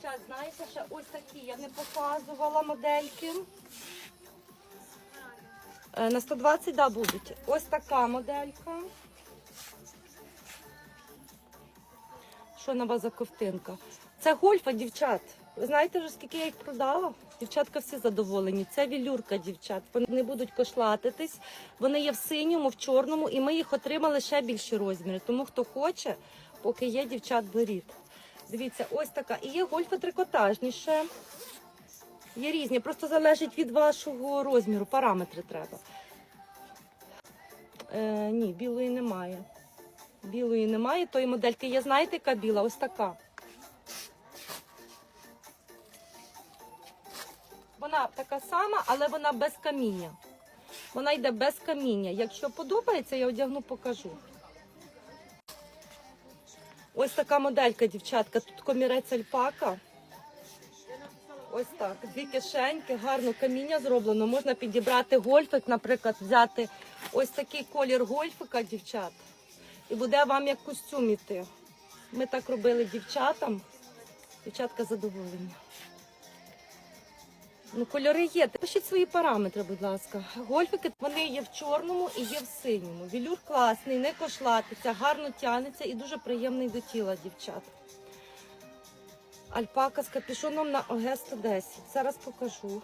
дівчат, знаєте, ще ось такі я не показувала модельки. Е, На 120, да, будуть. Ось така моделька. Що на вас за ковтинка? Це гольфа, дівчат. Ви знаєте вже, скільки я їх продала? Дівчатка всі задоволені. Це вілюрка, дівчат. Вони будуть кошлатитись. Вони є в синьому, в чорному, і ми їх отримали ще більші розміри. Тому хто хоче, поки є, дівчат, беріть. Дивіться, ось така. І є гольфа трикотажніше. Є різні, просто залежить від вашого розміру, параметри треба. Е, ні, білої немає. Білої немає, тої модельки є, знаєте, яка біла? Ось така. Вона така сама, але вона без каміння. Вона йде без каміння. Якщо подобається, я одягну, покажу. Ось така моделька, дівчатка. Тут комірець альпака. Ось так. Дві кишеньки, гарно каміння зроблено. Можна підібрати гольфик, наприклад, взяти ось такий колір гольфика, дівчат. І буде вам як костюм іти. Ми так робили дівчатам. Дівчатка задоволені. Ну, кольори є. Пишіть свої параметри, будь ласка. Гольфики вони є в чорному і є в синьому. Вілюр класний, не кошлатиться, гарно тягнеться і дуже приємний до тіла, дівчат. Альпака з капюшоном на ОГ 110. Зараз покажу.